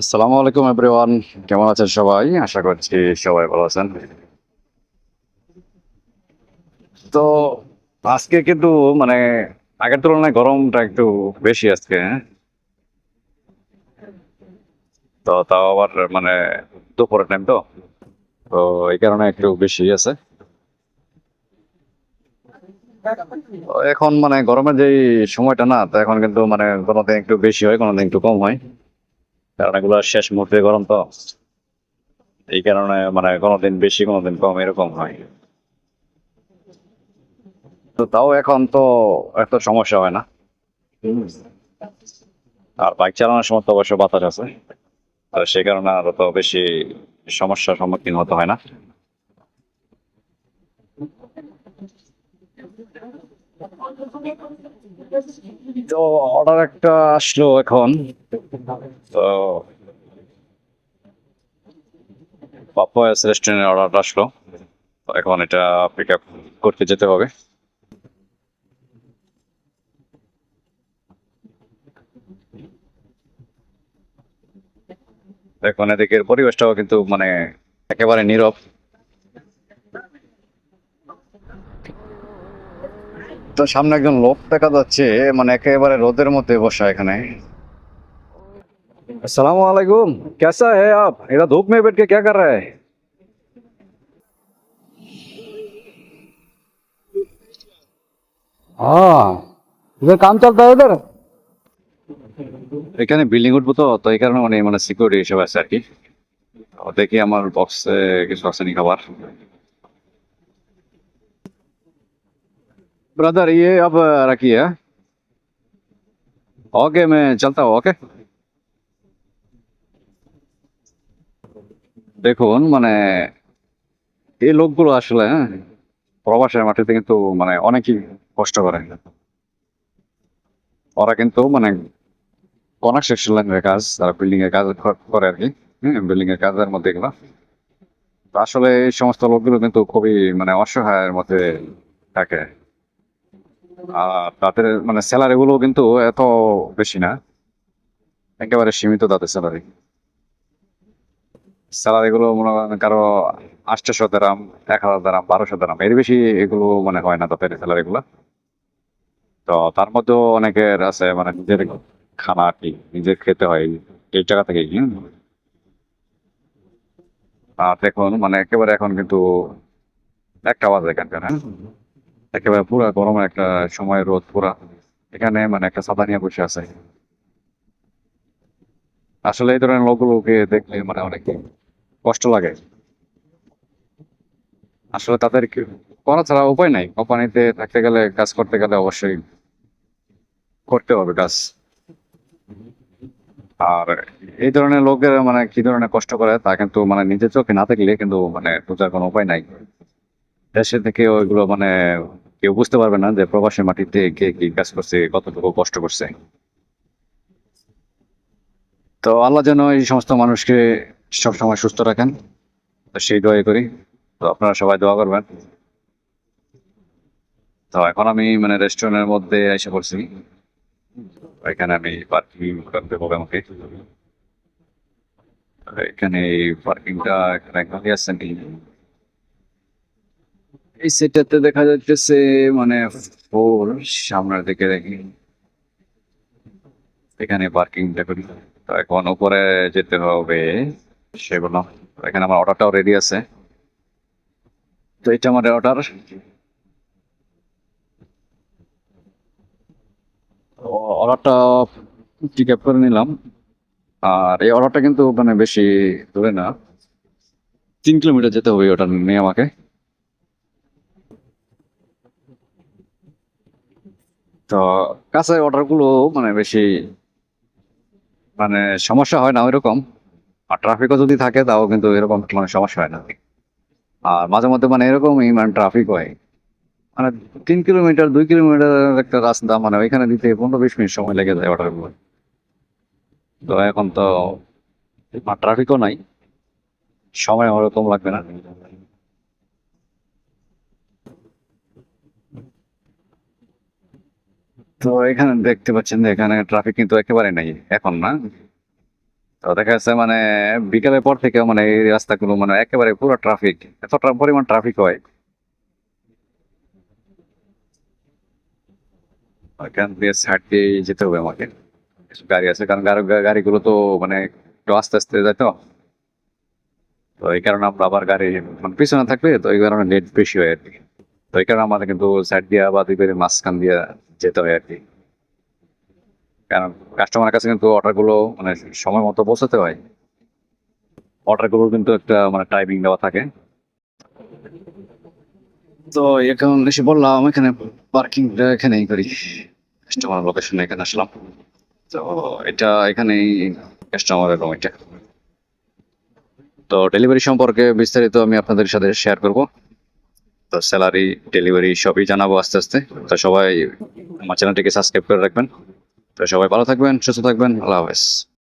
আসসালামু আলাইকুম এভরিওয়ান, কেমন আছেন সবাই? আশা করছি সবাই ভালো আছেন। তো আজকে কিন্তু মানে আগের তুলনায় গরমটা একটু বেশি আজকে হ্যাঁ? তো তাও আবার মানে দুপুরের টাইম তো তো এই কারণে একটু বেশি আছে। এখন মানে গরমের যে সময়টা না, তো এখন কিন্তু মানে কোনোদিন একটু বেশি হয়, কোনোদিন একটু কম হয়। কারণ এগুলো শেষ মুহূর্তে গরম তো। এই কারণে মানে কোনোদিন বেশি, কোনোদিন কম এরকম হয়। তো তাও এখন তো এত সমস্যা হয় না। আর বাইক চালানোর সময় তো অবশ্য বাতাস আছে। আর সে কারণে আর তো বেশি সমস্যার সম্মুখীন হতে হয় না। তো অর্ডার একটা আসলো এখন। তো রেস্টুরেন্টের অর্ডারটা আসলো। এখন এটা পিক আপ করতে যেতে হবে। এখন এদিকের পরিবেশটাও কিন্তু মানে একেবারে নীরব। তো সামনে একজন লোক দেখা যাচ্ছে মানে একেবারে রোদের মধ্যে বসা এখানে अस्सलाम वालेकुम कैसा है आप इधर धूप में बैठ के क्या कर रहे हैं हाँ इधर काम चलता है इधर এখানে বিল্ডিং উঠবো তো তো এই কারণে মানে মানে সিকিউরিটি হিসেবে আছে আর কি তো দেখি আমার বক্সে কিছু আছে নি খাবার ब्रदर ये अब रखिए ओके मैं चलता हूँ ओके দেখুন মানে এই লোকগুলো আসলে হ্যাঁ প্রবাসের মাটিতে কিন্তু মানে অনেকই কষ্ট করে ওরা কিন্তু মানে কনস্ট্রাকশন লাইনের কাজ তারা বিল্ডিং এর কাজ ক- করে আর কি হ্যাঁ বিল্ডিং এর কাজের মধ্যে এগুলো তো আসলে এই সমস্ত লোকগুলো কিন্তু খুবই মানে অসহায়ের মধ্যে থাকে আর তাদের মানে স্যালারি গুলো কিন্তু এত বেশি না। একেবারে সীমিত তাদের স্যালারি স্যালারি গুলো মনে করেন কারও আটশোশো দাম এক হাজার দাম বারোশো দাম এর বেশি এগুলো মানে হয় না তাদের স্যালারি গুলো। তো তার মধ্যেও অনেকের আছে মানে নিজের খানা আর কি, নিজের খেতে হয়, এই টাকা থেকে আর দেখুন মানে একেবারে এখন কিন্তু একটা বাজে এখানকার হ্যাঁ। একেবারে পুরা গরমের একটা সময় রোদ পুরা। এখানে মানে একটা ছাতা নিয়ে বসে আছে। আসলে এই ধরনের লোকগুলোকে দেখলে মানে অনেক কষ্ট লাগে। আসলে তাদের করা ছাড়া উপায় নাই। কোম্পানিতে থাকতে গেলে, কাজ করতে গেলে অবশ্যই করতে হবে কাজ। আর এই ধরনের লোকের মানে কি ধরনের কষ্ট করে তা কিন্তু মানে নিজের চোখে না থাকলে কিন্তু মানে বোঝার কোনো উপায় নাই। দেশে থেকে ওইগুলো মানে কেউ বুঝতে পারবে না যে প্রবাসী মাটিতে কে কি কাজ করছে, কতটুকু কষ্ট করছে। তো আল্লাহ যেন এই সমস্ত মানুষকে সবসময় সুস্থ রাখেন। তো সেই দোয়াই করি। তো আপনারা সবাই দোয়া করবেন। তো এখন আমি মানে রেস্টুরেন্টের মধ্যে এসে পড়ছি। এখানে আমি পার্কিং করতে হবে আমাকে। এখানে পার্কিংটা এখানে খালি নাকি? এই সেটটাতে দেখা যাচ্ছে মানে ফোর সামনের দিকে দেখি। এখানে পার্কিংটা করি। তো এখন উপরে যেতে হবে সেগুলো এখানে আমার অর্ডারটাও রেডি আছে। তো এটা আমার অর্ডার অর্ডারটা পিক আপ করে নিলাম। আর এই অর্ডারটা কিন্তু মানে বেশি দূরে না। তিন কিলোমিটার যেতে হবে ওটা নিয়ে আমাকে। তো কাছে অর্ডারগুলো মানে বেশি মানে সমস্যা হয় না ওইরকম। আর ট্রাফিকও যদি থাকে, তাও কিন্তু এরকম মানে সমস্যা হয় না। আর মাঝে মধ্যে মানে এরকমই মানে ট্রাফিক হয়। মানে তিন কিলোমিটার দুই কিলোমিটার একটা রাস্তা মানে ওইখানে দিতে পনেরো বিশ মিনিট সময় লেগে যায় অর্ডারগুলো। তো এখন তো ট্রাফিকও নাই। সময় ওরকম লাগবে না। তো এখানে দেখতে পাচ্ছেন যে এখানে ট্রাফিক কিন্তু একেবারে নাই, এখন না। তো দেখা যাচ্ছে মানে বিকালের পর থেকে মানে এই রাস্তাগুলো মানে একেবারে পুরো ট্রাফিক এতটা পরিমাণ ট্রাফিক হয়। যেতে হবে আমাকে। কিছু গাড়ি আছে, কারণ গাড়িগুলো তো মানে একটু আস্তে আস্তে যায় তো। তো এই কারণে আমরা আবার গাড়ি মানে পিছনে তো কারণে নেট বেশি হয় আর কি। তো এই কারণে আমাদের কিন্তু সাইড দিয়ে বা দুই মাঝখান দিয়ে যেতে হয় আর কি। কারণ কাস্টমারের কাছে কিন্তু অর্ডারগুলো মানে সময় মতো পৌঁছাতে হয়। অর্ডারগুলো কিন্তু একটা মানে টাইমিং দেওয়া থাকে। তো এখন এসে বললাম, এখানে পার্কিংটা এখানেই করি। কাস্টমার লোকেশনে এখানে আসলাম। তো এটা এখানেই কাস্টমারের রুম এটা। তো ডেলিভারি সম্পর্কে বিস্তারিত আমি আপনাদের সাথে শেয়ার করব। তো স্যালারি ডেলিভারি সবই জানাব আস্তে আস্তে। তো সবাই আমার চ্যানেলটিকে সাবস্ক্রাইব করে রাখবেন। তো সবাই ভালো থাকবেন, সুস্থ থাকবেন, আল্লাহ হাফেজ।